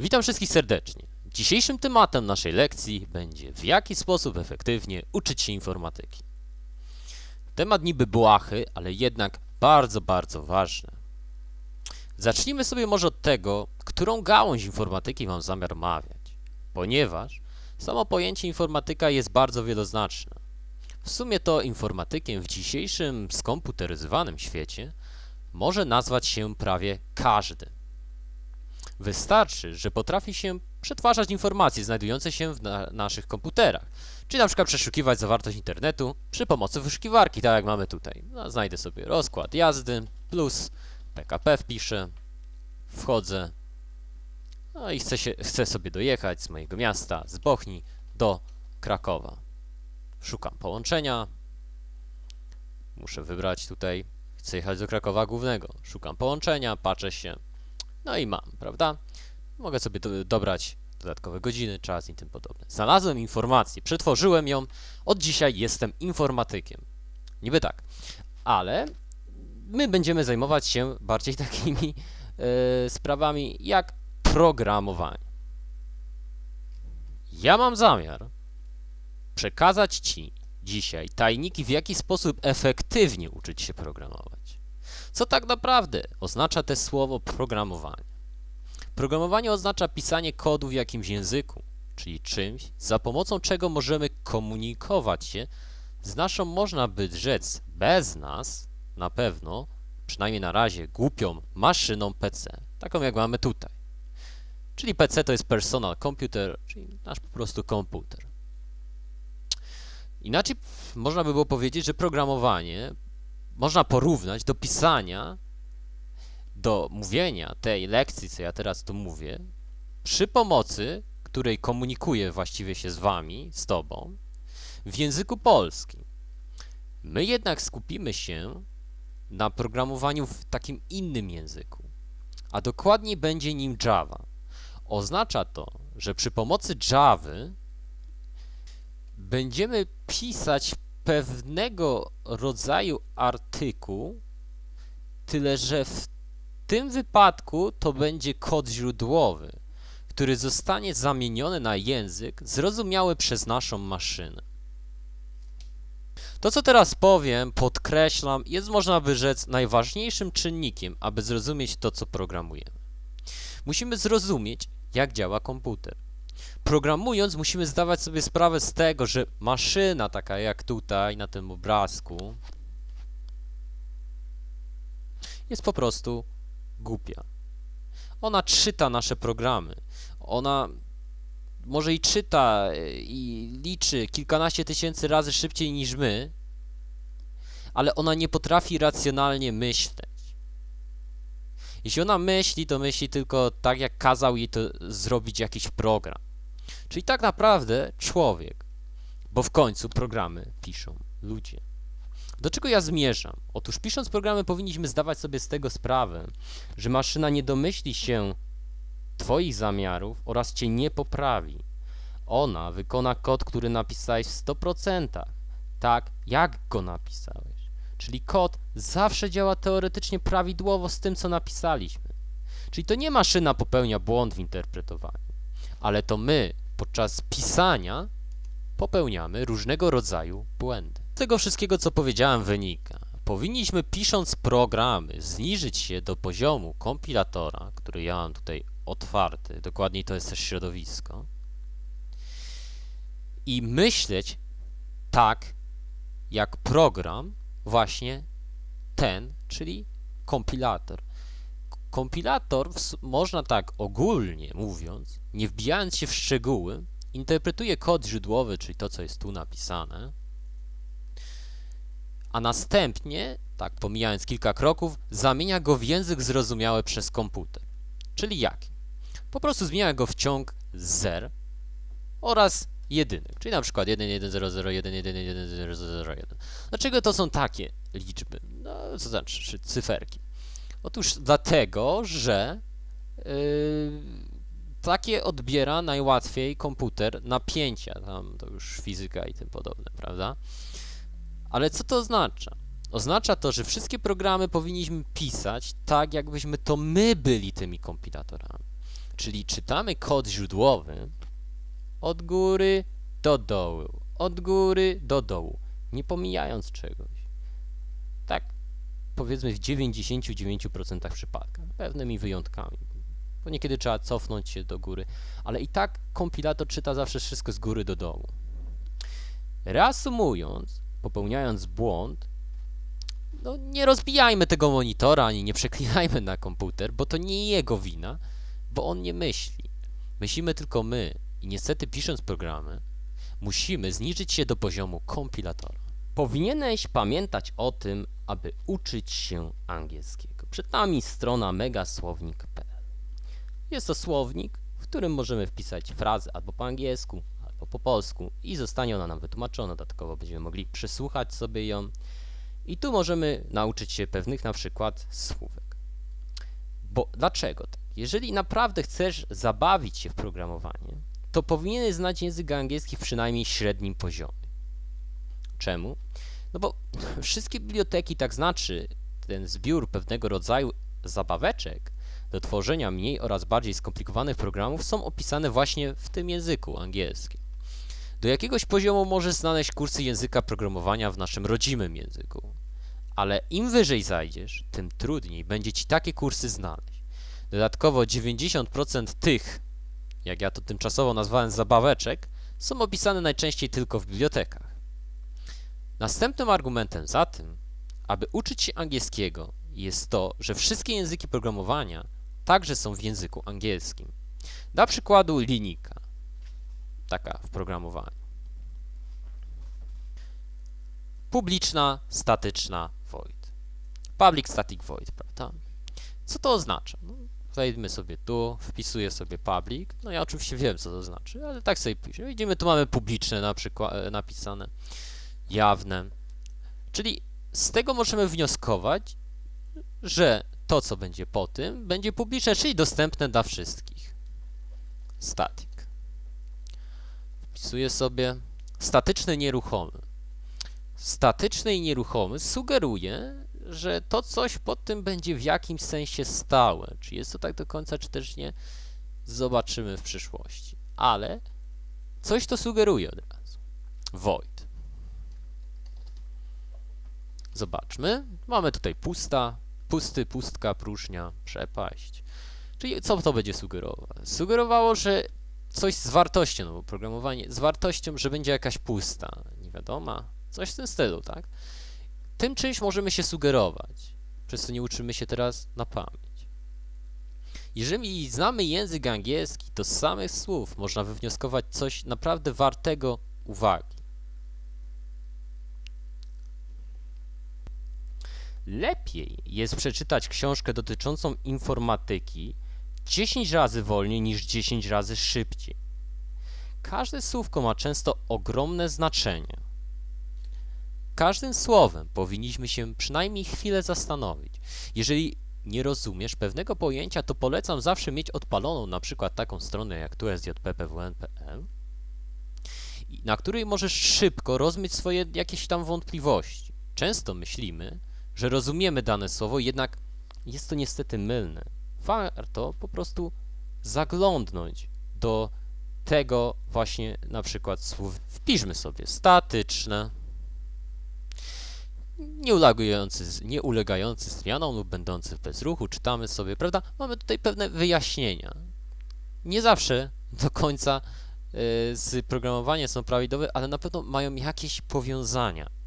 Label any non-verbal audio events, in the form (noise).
Witam wszystkich serdecznie. Dzisiejszym tematem naszej lekcji będzie w jaki sposób efektywnie uczyć się informatyki. Temat niby błahy, ale jednak bardzo, bardzo ważny. Zacznijmy sobie może od tego, którą gałąź informatyki mam zamiar omawiać, ponieważ samo pojęcie informatyka jest bardzo wieloznaczne. W sumie to informatykiem w dzisiejszym skomputeryzowanym świecie może nazwać się prawie każdy. Wystarczy, że potrafi się przetwarzać informacje znajdujące się w na naszych komputerach, czyli na przykład przeszukiwać zawartość internetu przy pomocy wyszukiwarki, tak jak mamy tutaj. No, znajdę sobie rozkład jazdy plus PKP wpiszę, wchodzę, no i chcę, się, chcę sobie dojechać z mojego miasta, z Bochni do Krakowa. Szukam połączenia, muszę wybrać tutaj, chcę jechać do Krakowa Głównego, szukam połączenia, patrzę się, no i mam, prawda? Mogę sobie do, dobrać dodatkowe godziny, czas i tym podobne. Znalazłem informację, przetworzyłem ją, od dzisiaj jestem informatykiem. Niby tak, ale my będziemy zajmować się bardziej (laughs) takimi e, sprawami jak programowanie. Ja mam zamiar przekazać Ci dzisiaj tajniki, w jaki sposób efektywnie uczyć się programować. Co tak naprawdę oznacza to słowo programowanie? Programowanie oznacza pisanie kodu w jakimś języku, czyli czymś, za pomocą czego możemy komunikować się z naszą, można by rzec, bez nas, na pewno, przynajmniej na razie, głupią maszyną PC, taką jak mamy tutaj. Czyli PC to jest personal computer, czyli nasz po prostu komputer. Inaczej można by było powiedzieć, że programowanie można porównać do pisania, do mówienia tej lekcji, co ja teraz tu mówię, przy pomocy, której komunikuję właściwie się z Wami, z Tobą, w języku polskim. My jednak skupimy się na programowaniu w takim innym języku, a dokładniej będzie nim Java. Oznacza to, że przy pomocy Javy będziemy pisać pewnego rodzaju artykuł, tyle że w tym wypadku to będzie kod źródłowy, który zostanie zamieniony na język zrozumiały przez naszą maszynę. To, co teraz powiem, podkreślam, jest można by rzec najważniejszym czynnikiem, aby zrozumieć to, co programujemy. Musimy zrozumieć, jak działa komputer. Programując, musimy zdawać sobie sprawę z tego, że maszyna, taka jak tutaj na tym obrazku, jest po prostu głupia. Ona czyta nasze programy. Ona może i czyta i liczy kilkanaście tysięcy razy szybciej niż my, ale ona nie potrafi racjonalnie myśleć. Jeśli ona myśli, to myśli tylko tak, jak kazał jej to zrobić jakiś program. Czyli tak naprawdę człowiek, bo w końcu programy piszą ludzie. Do czego ja zmierzam? Otóż pisząc programy powinniśmy zdawać sobie z tego sprawę, że maszyna nie domyśli się Twoich zamiarów oraz Cię nie poprawi. Ona wykona kod, który napisałeś w 100%, tak jak go napisałeś. Czyli kod zawsze działa teoretycznie prawidłowo z tym, co napisaliśmy. Czyli to nie maszyna popełnia błąd w interpretowaniu, ale to my podczas pisania popełniamy różnego rodzaju błędy. Z tego wszystkiego, co powiedziałem, wynika. Powinniśmy pisząc programy zniżyć się do poziomu kompilatora, który ja mam tutaj otwarty, dokładniej to jest też środowisko, i myśleć tak, jak program właśnie ten, czyli kompilator. Kompilator, można tak ogólnie mówiąc, nie wbijając się w szczegóły, interpretuje kod źródłowy, czyli to, co jest tu napisane, a następnie, tak pomijając kilka kroków, zamienia go w język zrozumiały przez komputer. Czyli jaki? Po prostu zmienia go w ciąg zer oraz jedynek, czyli na przykład 1, 1, 0, 0, 1, 1, 1, 0, 0, 1. Dlaczego to są takie liczby? No, co znaczy cyferki? Otóż dlatego, że yy, takie odbiera najłatwiej komputer napięcia, tam to już fizyka i tym podobne, prawda? Ale co to oznacza? Oznacza to, że wszystkie programy powinniśmy pisać tak, jakbyśmy to my byli tymi kompilatorami. Czyli czytamy kod źródłowy od góry do dołu, od góry do dołu, nie pomijając czegoś. Powiedzmy w 99% przypadkach, pewnymi wyjątkami. Bo niekiedy trzeba cofnąć się do góry, ale i tak kompilator czyta zawsze wszystko z góry do dołu. Reasumując, popełniając błąd, no nie rozbijajmy tego monitora, ani nie przeklinajmy na komputer, bo to nie jego wina, bo on nie myśli. Myślimy tylko my i niestety pisząc programy, musimy zniżyć się do poziomu kompilatora. Powinieneś pamiętać o tym, aby uczyć się angielskiego. Przed nami strona megasłownik.pl. Jest to słownik, w którym możemy wpisać frazę albo po angielsku, albo po polsku i zostanie ona nam wytłumaczona. Dodatkowo będziemy mogli przesłuchać sobie ją. I tu możemy nauczyć się pewnych na przykład słówek. Bo dlaczego tak? Jeżeli naprawdę chcesz zabawić się w programowanie, to powinieneś znać język angielski w przynajmniej średnim poziomie. Czemu? No bo (laughs) wszystkie biblioteki, tak znaczy ten zbiór pewnego rodzaju zabaweczek do tworzenia mniej oraz bardziej skomplikowanych programów są opisane właśnie w tym języku angielskim. Do jakiegoś poziomu możesz znaleźć kursy języka programowania w naszym rodzimym języku, ale im wyżej zajdziesz, tym trudniej będzie ci takie kursy znaleźć. Dodatkowo 90% tych, jak ja to tymczasowo nazwałem zabaweczek, są opisane najczęściej tylko w bibliotekach. Następnym argumentem za tym, aby uczyć się angielskiego, jest to, że wszystkie języki programowania także są w języku angielskim. Dla przykładu linijka, taka w programowaniu. Publiczna, statyczna void. Public static void, prawda? Co to oznacza? No, wejdźmy sobie tu, wpisuję sobie public, no ja oczywiście wiem, co to znaczy, ale tak sobie piszę. Widzimy, tu mamy publiczne na przykład e, napisane, jawne. Czyli z tego możemy wnioskować, że to, co będzie po tym, będzie publiczne, czyli dostępne dla wszystkich. Static. Wpisuję sobie statyczny, nieruchomy. Statyczny i nieruchomy sugeruje, że to coś pod tym będzie w jakimś sensie stałe. Czy jest to tak do końca, czy też nie, zobaczymy w przyszłości. Ale coś to sugeruje od razu. Void. Zobaczmy. Mamy tutaj pusta, pusty, pustka, próżnia, przepaść. Czyli co to będzie sugerowało? Sugerowało, że coś z wartością, no bo programowanie z wartością, że będzie jakaś pusta, nie wiadoma, coś w tym stylu, tak? Tym czymś możemy się sugerować, przez co nie uczymy się teraz na pamięć. Jeżeli znamy język angielski, to z samych słów można wywnioskować coś naprawdę wartego uwagi. Lepiej jest przeczytać książkę dotyczącą informatyki 10 razy wolniej niż 10 razy szybciej. Każde słówko ma często ogromne znaczenie. Każdym słowem powinniśmy się przynajmniej chwilę zastanowić. Jeżeli nie rozumiesz pewnego pojęcia, to polecam zawsze mieć odpaloną na przykład taką stronę jak tu.jppwn.pl na której możesz szybko rozmyć swoje jakieś tam wątpliwości. Często myślimy, że rozumiemy dane słowo, jednak jest to niestety mylne. Warto po prostu zaglądnąć do tego właśnie na przykład słów. Wpiszmy sobie statyczne, nieulegający, nieulegający zmianom lub będący w bezruchu, czytamy sobie, prawda? Mamy tutaj pewne wyjaśnienia. Nie zawsze do końca y, z programowania są prawidłowe, ale na pewno mają jakieś powiązania